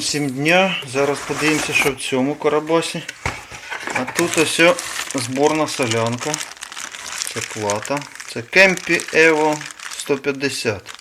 Сім дня. Зараз подивимося, що в цьому карабасі. А тут ось зборна солянка. Це плата. Це Кемпі Evo 150.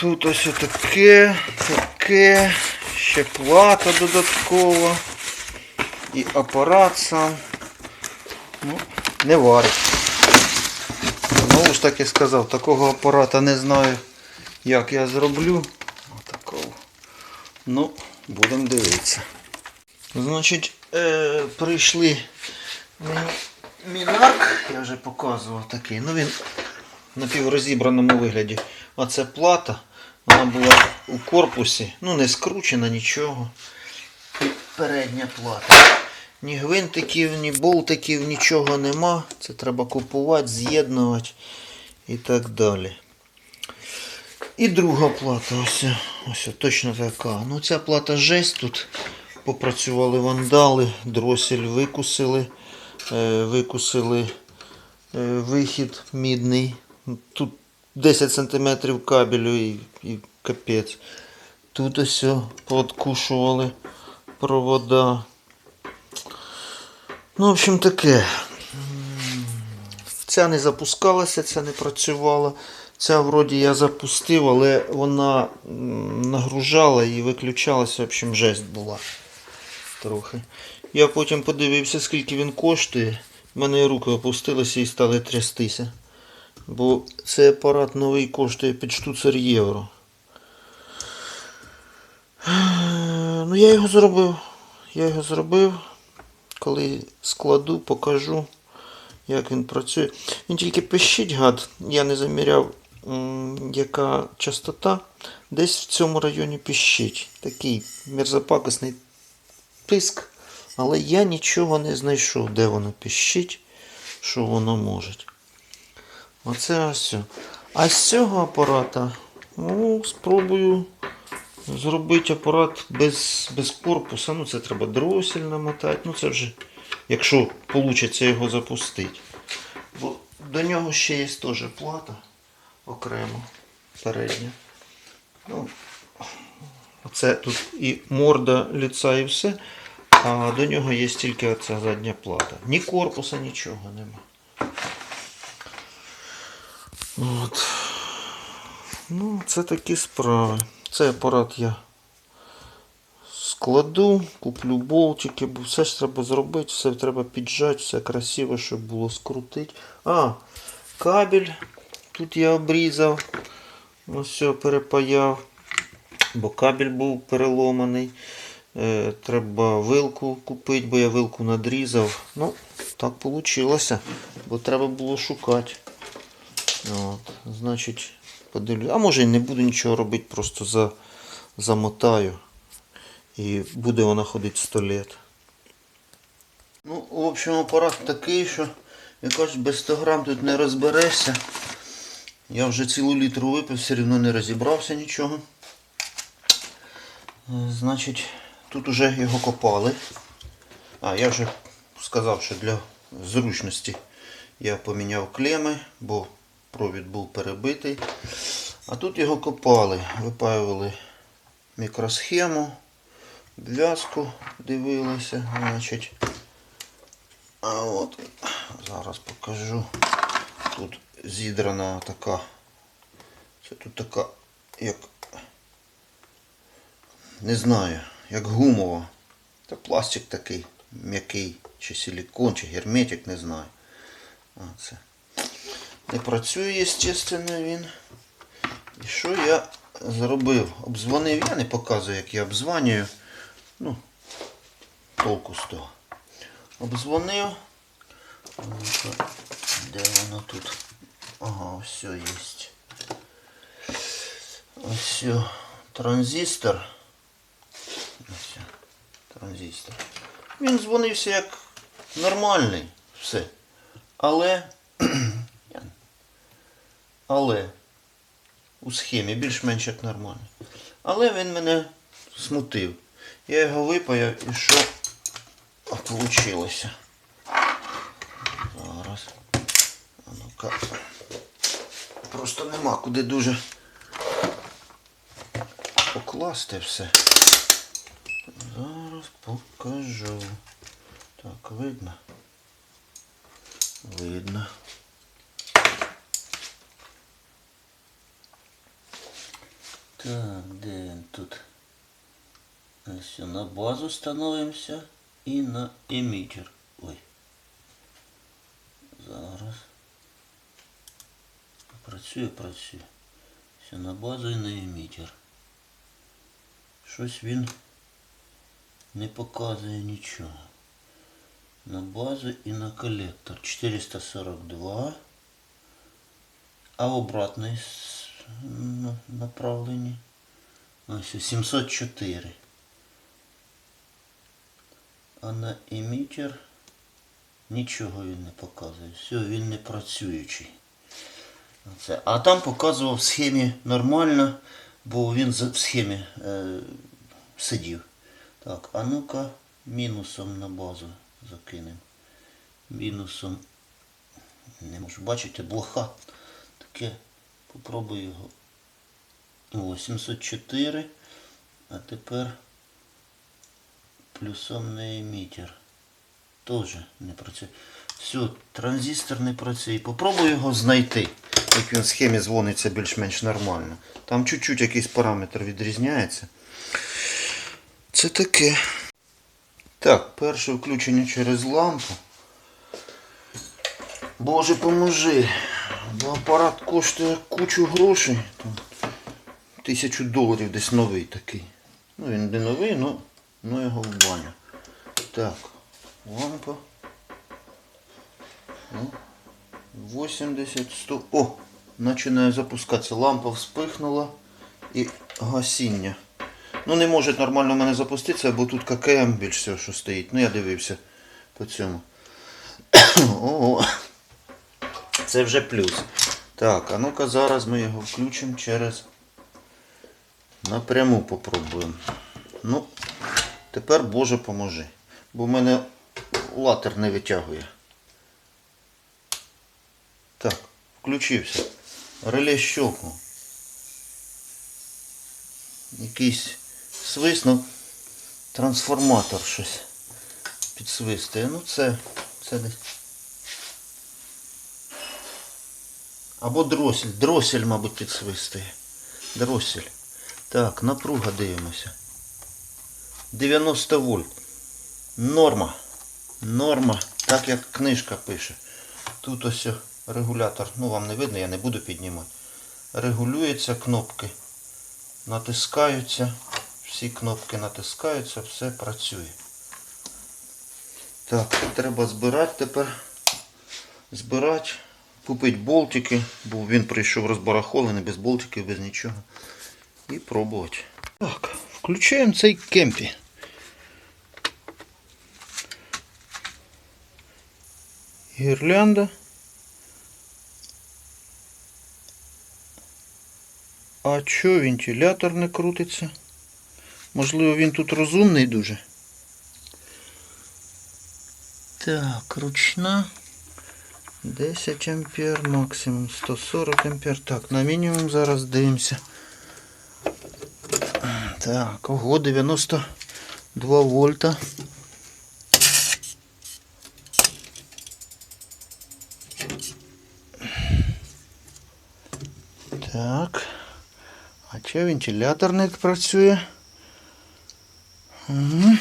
Тут ось таке, таке, ще плата додаткова. І апарат сам. Ну, не варить. Знову ж таки сказав, такого апарата не знаю. Як я зроблю? Отакого. Ну, будемо дивитися. Значить, е, прийшли мені мінак, я вже показував такий. Ну він в напіврозібраному вигляді. А це плата. Вона була у корпусі, ну не скручена нічого. І передня плата. Ні гвинтиків, ні болтиків, нічого нема. Це треба купувати, з'єднувати і так далі. І друга плата, ось, ось точно така. Ну ця плата жесть тут. Попрацювали вандали, дросель викусили, е, викусили е, вихід мідний. Тут 10 см кабелю і, і капець. Тут ось подкушували провода. Ну, в общем, таке. Ця не запускалася, ця не працювала. Ця вроді я запустив, але вона нагружала і виключалася. В общем, жесть була трохи. Я потім подивився, скільки він коштує. У мене руки опустилися і стали трястися. Бо цей апарат новий коштує під штуцер євро. Ну, я його зробив. Я його зробив. Коли складу, покажу, як він працює. Він тільки пищить гад. Я не заміряв, яка частота. Десь в цьому районі пищить. Такий мерзопакосний писк. Але я нічого не знайшов, де воно пищить, що воно може. Оце ось. А з цього апарата ну, спробую зробити апарат без, без корпуса. Ну, це треба дросель намотати. Ну, це вже, якщо вийде його запустити. Бо до нього ще є теж плата окремо передня. Ну, Оце тут і морда ліца і все. А до нього є тільки оця задня плата. Ні корпуса, нічого нема. От. Ну, це такі справи. Цей апарат я складу, куплю болтики, бо все ж треба зробити, все треба піджати, все красиво, щоб було скрутити. А, кабель тут я обрізав. Ось все перепаяв. Бо кабель був переломаний. Е, треба вилку купити, бо я вилку надрізав. Ну, так вийшло. Бо треба було шукати. От, значить, подивлюсь. А може і не буду нічого робити, просто за, замотаю. І буде вона ходити 100 лет. Ну, в общем, апарат такий, що, як кажуть, без 100 грам тут не розберешся. Я вже цілу літру випив, все одно не розібрався нічого. Е, Значить, тут уже його копали. А, я вже сказав, що для зручності я поміняв клеми, бо провід був перебитий. А тут його копали, випаювали мікросхему, в'язку дивилися, значить. А от зараз покажу. Тут зідрана така. Це тут така, як не знаю, як гумова. Та пластик такий м'який, чи силікон, чи герметик, не знаю. А, це. Не працює, звісно, він. І що я зробив? Обдзвонив, я не показую, як я обзванюю. Ну, толку з того. Обдзвонив. Ну-ка, Де воно тут? Ага, все. Ось все. Транзистор. Ось. Транзистор. Він дзвонився як нормальний. Все. Але. Але. У схемі більш-менш як нормально. Але він мене смутив. Я його випаяв і що вийшло. Зараз. А ну-ка. Просто нема куди дуже покласти все. Зараз покажу. Так, видно? Видно. Так, де він тут? Ось на базу становимося і на емітер. Ой. Зараз. Працює, працює. Все на базу і на емітер. Щось він не показує нічого. На базу і на колектор. 442. А в обратной с- на- направленні. Ось 704. А на емітер нічого він не показує. Все, він не працюючий. Оце. А там показував в схемі нормально, бо він в схемі е, сидів. Так, а ну-ка мінусом на базу закинемо. Мінусом. Не можу бачити, блоха. Таке. Попробую його. О, 704. А тепер плюсом на емітер. Теж не працює. Все, транзистор не працює. Попробую його знайти. Як він в схемі дзвониться більш-менш нормально. Там чуть-чуть якийсь параметр відрізняється. Це таке. Так, перше включення через лампу. Боже поможи. Бо апарат коштує кучу грошей. Там тисячу доларів десь новий такий. Ну він не новий, ну його в баню. Так, лампа. Ну, 80, 100. О! Починає запускатися. Лампа вспихнула і гасіння. Ну не може нормально в мене запуститися, бо тут ККМ більш всього, що стоїть. Ну я дивився по цьому. О, це вже плюс. Так, а ну-ка зараз ми його включимо через напряму попробуємо. Ну, тепер Боже поможи. Бо в мене латер не витягує. Так, включився. Реле щелкнув. Якийсь свиснув. Трансформатор щось підсвистує. Ну це, це десь. Або дросель. Дросель, мабуть, підсвистує. Дросель. Так, напруга дивимося. 90 вольт. Норма. Норма. Так як книжка пише. Тут ось регулятор. Ну вам не видно, я не буду піднімати. Регулюються кнопки. Натискаються. Всі кнопки натискаються, все працює. Так, треба збирати тепер. Збирати. Купити болтики, бо він прийшов розбарахолений, без болтиків, без нічого. І пробувати. Так, включаємо цей кемпі. Гірлянда. А чо вентилятор не крутиться? Можливо, він тут розумний дуже. Так, ручна. 10 ампер, максимум 140 ампер. Так, на мінімум зараз дивимося. Так, ого, 92 вольта. Так. А чи вентилятор не працює? Угу.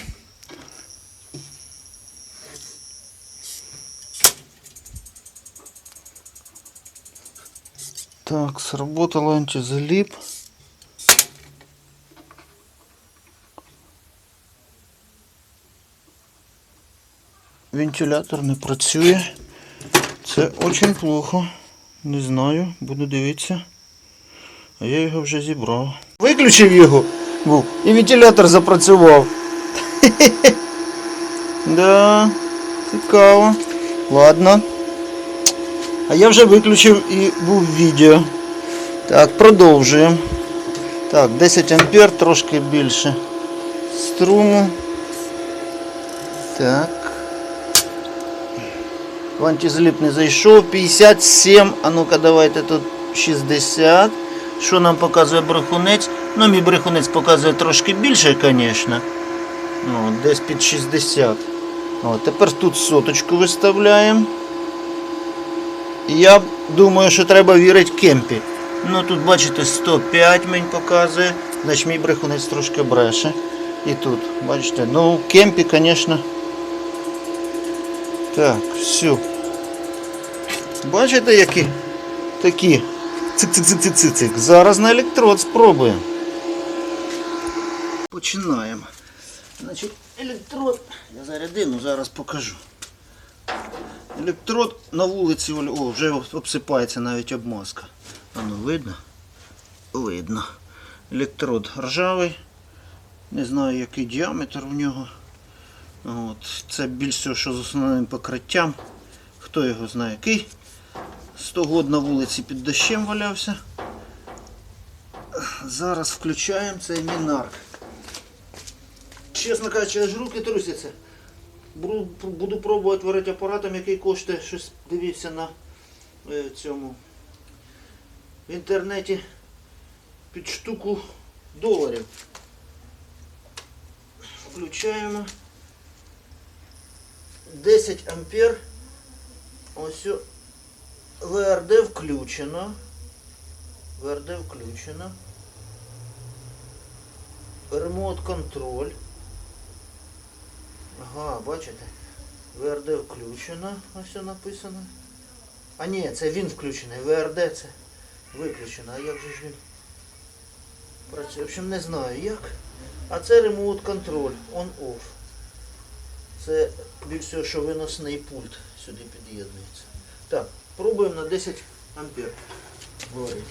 Так, сработал антизалип. Вентилятор не працює. Це дуже плохо. Не знаю, буду дивитися. А я його вже зібрав. Виключив його був, і вентилятор запрацював. Да, цікаво. Ладно. А я вже виключив і був відео. Так, продовжуємо. Так, 10 ампер, трошки більше струму. Так. В антизліп не зайшов. 57. А ну-ка давайте тут 60. Що нам показує брехунець? Ну, мій брехунець показує трошки більше, звісно. Ну, десь під 60. О, тепер тут соточку виставляємо. Я думаю, що треба вірити кемпі. Ну тут бачите 105 мені показує. Значить мій брехунець трошки бреше. І тут, бачите, ну кемпі, звісно. Так, все. Бачите, які такі. Цик-цик-цик-цик-цик. Зараз на електрод спробуємо. Починаємо. Значить, електрод. Я зарядину зараз покажу. Електрод на вулиці, о, вже обсипається навіть обмазка. Воно видно? Видно. Електрод ржавий. Не знаю який діаметр в нього. От. Це більш всього, що з основним покриттям. Хто його знає який. 100 год на вулиці під дощем валявся. Зараз включаємо цей мінарк. Чесно кажучи, аж руки трусяться. Буду, пробувати варити апаратом, який коштує щось дивився на е, цьому в інтернеті під штуку доларів. Включаємо 10 ампер. Ось ВРД включено. ВРД включено. Ремонт контроль. Ага, бачите? ВРД включено, ось це написано. А ні, це він включений. ВРД це виключено. А як же ж він працює? В общем, не знаю як. А це ремонт контроль, on-off. Це більш всього, що виносний пульт сюди під'єднується. Так, пробуємо на 10 ампер говорити.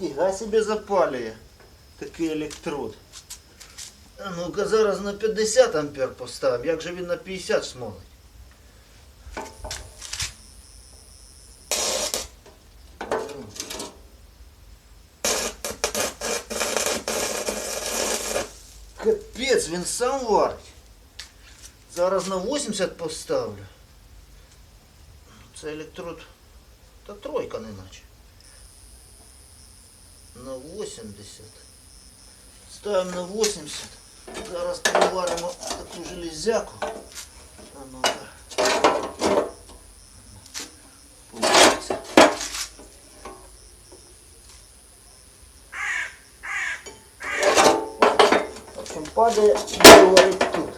Ніфіга собі запалює такий електрод. А ну-ка зараз на 50 ампер поставимо. Як же він на 50 смолить? Капець, він сам варить. Зараз на 80 поставлю. Це електрод. Та тройка не. На 80. Ставимо на 80. Зараз переваримо таку железяку. А ну-ка. Получиться. В общем, падає говорить тут.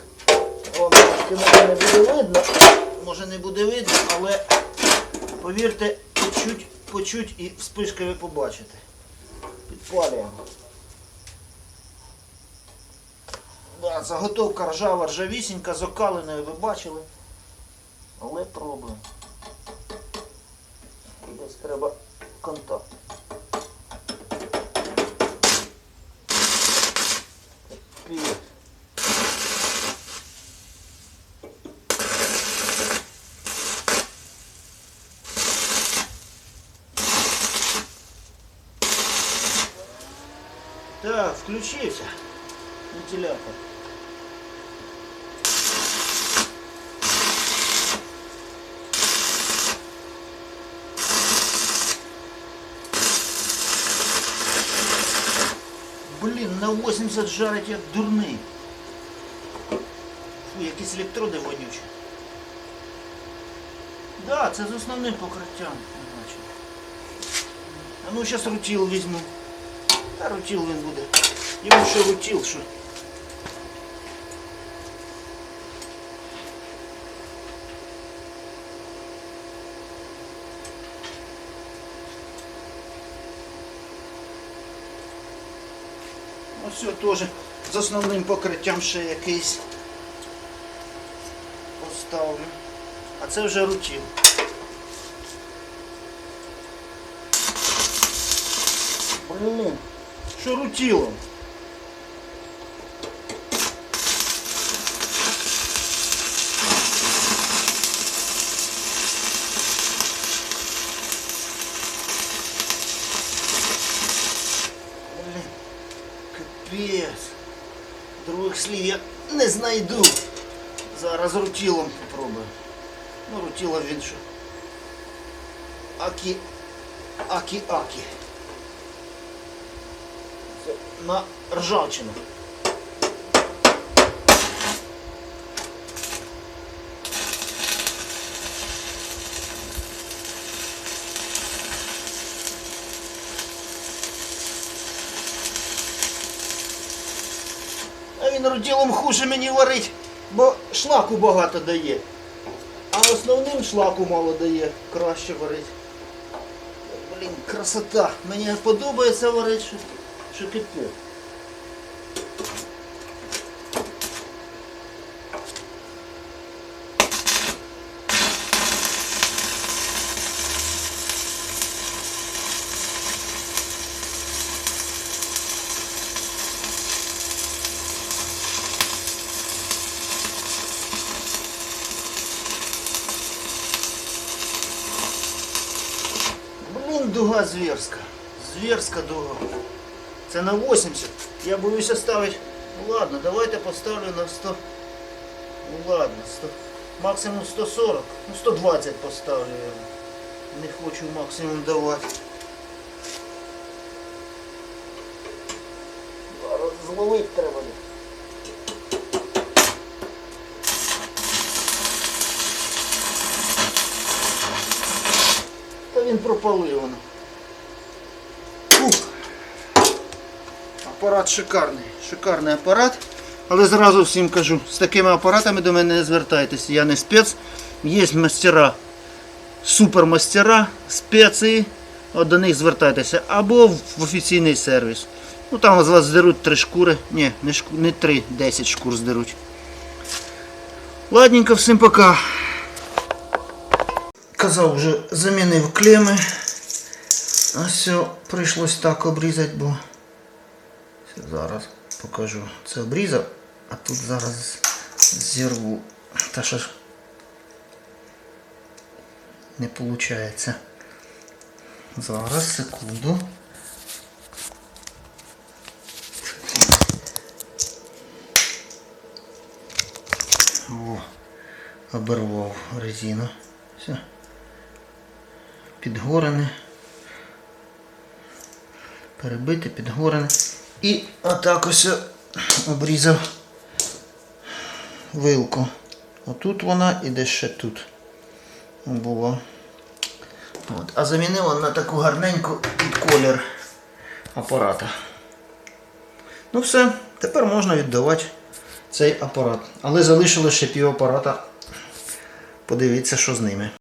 Вам може не буде видно. Може не буде видно, але повірте, почуть, почуть і вспишки ви побачите. Підпалюємо. Да, заготовка ржава, ржавісінька, з окаленою ви бачили. Але пробуємо. Десь треба контакт. Так, включився вентилятор. Блін, на 80 жарить як дурний. Фу, якісь електроди вонючі. Да, це з основним покриттям. Іначе. А ну зараз рутіл візьму. Та рутіл він буде. Йому що рутіл, що. Ось все теж з основним покриттям ще якийсь поставлю. А це вже рутіл. Блін, що рутілом? Блін, капець. Других слів я не знайду. Зараз рутілом попробую. Ну, рутіло він що. Акі. Акі-акі. На ржавчину. А він рутілом хуже мені варить, бо шлаку багато дає. А основним шлаку мало дає, краще варить. Блін, красота. Мені подобається варити, Şirketli. Дуга зверська, зверська дуга. Це на 80. Я боюся ставити. Ну ладно, давайте поставлю на 100. Ну ладно, 100. Максимум 140. Ну 120 поставлю я. Не хочу максимум давати. Зараз Зловити треба. Та він пропалив Апарат шикарний. Шикарний апарат. Але зразу всім кажу, з такими апаратами до мене не звертайтеся. Я не спец. Є мастера, супермастера, спеції. От до них звертайтеся. Або в офіційний сервіс. Ну там з вас здеруть три шкури. Ні, не, шку... не три, 10 шкур здеруть. Ладненько, всім пока. Казав, вже замінив клеми. А все, прийшлось так обрізати, бо зараз покажу. Це обрізав, а тут зараз зірву. Та що ж не виходить. Зараз, секунду. О, оборвав резину. Все. Підгорене. Перебите, підгорене. І отак ось обрізав вилку. Отут вона і десь ще тут було. От. А замінила на таку гарненьку під колір апарата. Ну все, тепер можна віддавати цей апарат. Але залишилося ще пів апарата. Подивіться, що з ними.